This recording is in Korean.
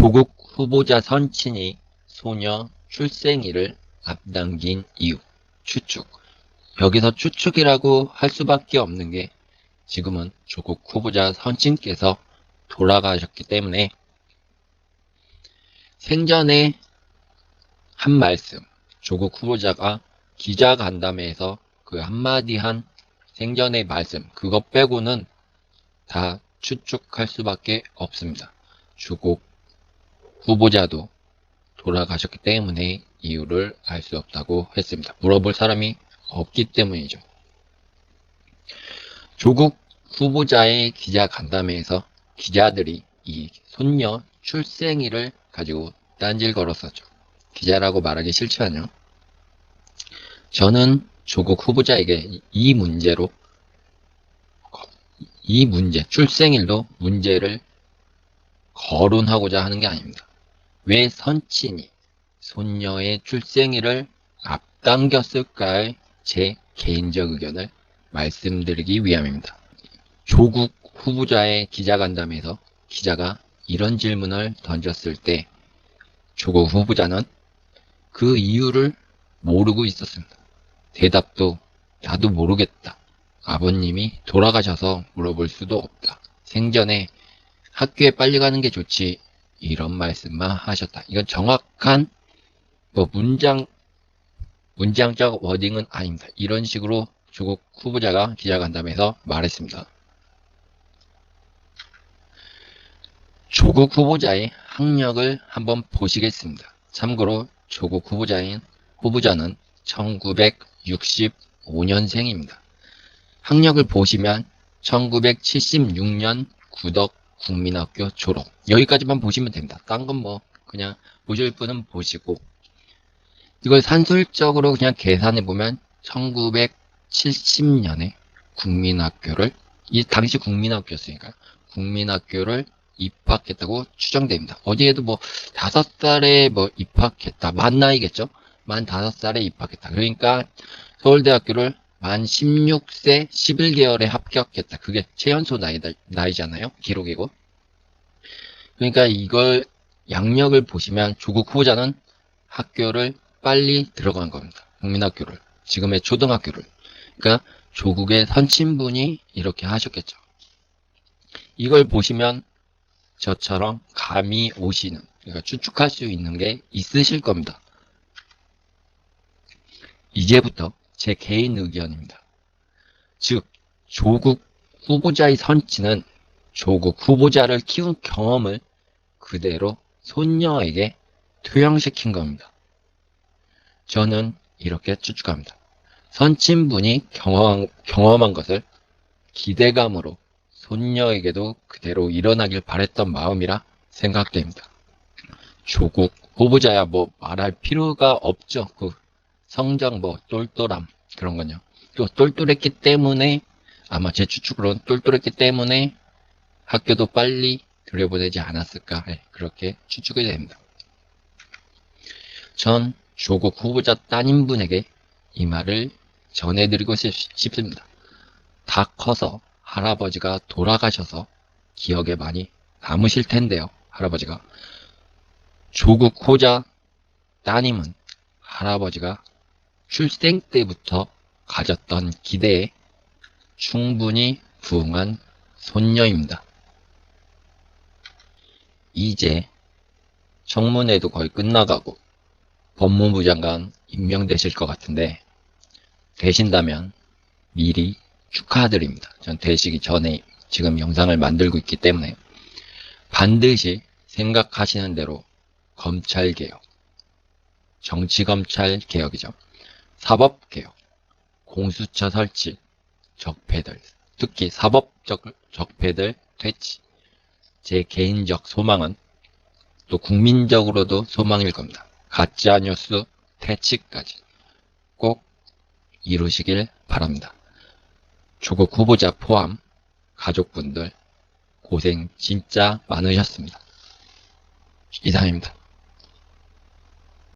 조국 후보자 선친이 소녀 출생일을 앞당긴 이유. 추측. 여기서 추측이라고 할 수밖에 없는 게 지금은 조국 후보자 선친께서 돌아가셨기 때문에 생전에 한 말씀, 조국 후보자가 기자간담회에서 그 한마디 한 생전의 말씀, 그것 빼고는 다 추측할 수밖에 없습니다. 조국 후보자도 돌아가셨기 때문에 이유를 알 수 없다고 했습니다. 물어볼 사람이 없기 때문이죠. 조국 후보자의 기자 간담회에서 기자들이 이 손녀 출생일을 가지고 딴질 걸었었죠. 기자라고 말하기 싫지만요. 저는 조국 후보자에게 이 문제로 이 문제, 출생일도 문제를 거론하고자 하는 게 아닙니다. 왜 선친이 손녀의 출생일을 앞당겼을까의 제 개인적 의견을 말씀드리기 위함입니다. 조국 후보자의 기자간담회에서 기자가 이런 질문을 던졌을 때 조국 후보자는 그 이유를 모르고 있었습니다. 대답도 나도 모르겠다. 아버님이 돌아가셔서 물어볼 수도 없다. 생전에 학교에 빨리 가는 게 좋지. 이런 말씀만 하셨다. 이건 정확한 뭐 문장 문장적 워딩은 아닙니다. 이런 식으로 조국 후보자가 기자간담회에서 말했습니다. 조국 후보자의 학력을 한번 보시겠습니다. 참고로 조국 후보자인 후보자는 1965년생입니다. 학력을 보시면 1976년 구덕 국민학교 졸업 여기까지만 보시면 됩니다. 딴 건 뭐 그냥 보실 분은 보시고 이걸 산술적으로 그냥 계산해 보면 1970년에 국민학교를 이 당시 국민학교였으니까 국민학교를 입학했다고 추정됩니다. 어디에도 뭐 다섯 살에 뭐 입학했다 만 나이겠죠? 만 다섯 살에 입학했다. 그러니까 서울대학교를 만 16세 11개월에 합격했다. 그게 최연소 나이, 나이잖아요. 기록이고. 그러니까 이걸 양력을 보시면 조국 후보자는 학교를 빨리 들어간 겁니다. 국민학교를. 지금의 초등학교를. 그러니까 조국의 선친분이 이렇게 하셨겠죠. 이걸 보시면 저처럼 감이 오시는, 그러니까 추측할 수 있는 게 있으실 겁니다. 이제부터 제 개인 의견입니다. 즉, 조국 후보자의 선치는 조국 후보자를 키운 경험을 그대로 손녀에게 투영시킨 겁니다. 저는 이렇게 추측합니다. 선친분이 경험, 경험한 것을 기대감으로 손녀에게도 그대로 일어나길 바랬던 마음이라 생각됩니다. 조국 후보자야 뭐 말할 필요가 없죠. 그 성장 뭐 똘똘함 그런 건요. 또 똘똘했기 때문에 아마 제 추측으로는 똘똘했기 때문에 학교도 빨리 들여보내지 않았을까 네, 그렇게 추측이 됩니다. 전 조국 후보자 따님분에게 이 말을 전해드리고 싶습니다. 다 커서 할아버지가 돌아가셔서 기억에 많이 남으실 텐데요. 할아버지가 조국 후보자 따님은 할아버지가 출생 때부터 가졌던 기대에 충분히 부응한 손녀입니다. 이제 청문회도 거의 끝나가고 법무부 장관 임명되실 것 같은데 되신다면 미리 축하드립니다. 전 되시기 전에 지금 영상을 만들고 있기 때문에 반드시 생각하시는 대로 검찰개혁, 정치검찰 개혁이죠. 사법개혁, 공수처 설치, 적폐들, 특히 사법적 적폐들 퇴치. 제 개인적 소망은 또 국민적으로도 소망일 겁니다. 가짜 뉴스 퇴치까지 꼭 이루시길 바랍니다. 조국 후보자 포함 가족분들 고생 진짜 많으셨습니다. 이상입니다.